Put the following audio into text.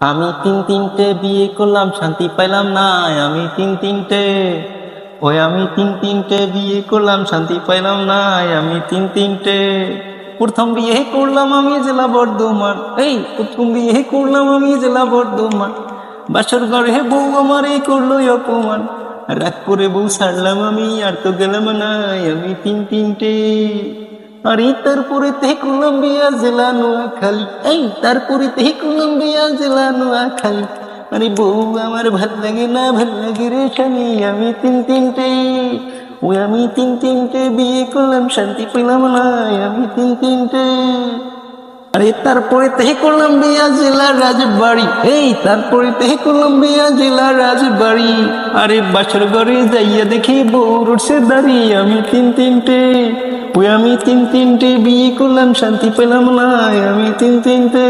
আমি তিন তিনটে বিয়ে করলাম, শান্তি পাইলাম না আমি তিন তিনটে। ওই আমি তিন তিনটে বিয়ে করলাম, শান্তি পাইলাম না আমি তিন তিনটে। প্রথম বিয়ে করলাম আমি জেলা বর্ধমান এই, প্রথম বিয়ে করলাম আমি জেলা বর্ধমান বাসর ঘরে বউ আমার এই করল অপমান। রাগ করে বউ ছাড়লাম আমি, আর তো গেলাম না আমি তিন তিনটে। আরে তারপরেতে কলম্বিয়া জেলা নোয়াখালী এই তারপরে তে কলম্বিয়া জেলা নোয়াখালী আরে বউ, আমার ভালো লাগে না, ভালো লাগে রে স্বামী, আমি তিন তিনটে। ওই আমি তিন তিনটে বিয়ে করলাম, শান্তি পেলাম না, আমি তিন তিনটে। আরে তারপরে তেহে কলম্বিয়া জেলার রাজবাড়ি। এই, তারপরে তেহে কলম্বিয়া জেলার রাজবাড়ি। আরে বাসর ঘরে যাইয়া দেখি বউর উঠছে দাঁড়ি আমি তিন তিনটে, ওই আমি তিন তিনটে বিয়ে করলাম, শান্তি পেলাম না আমি তিন তিনটে।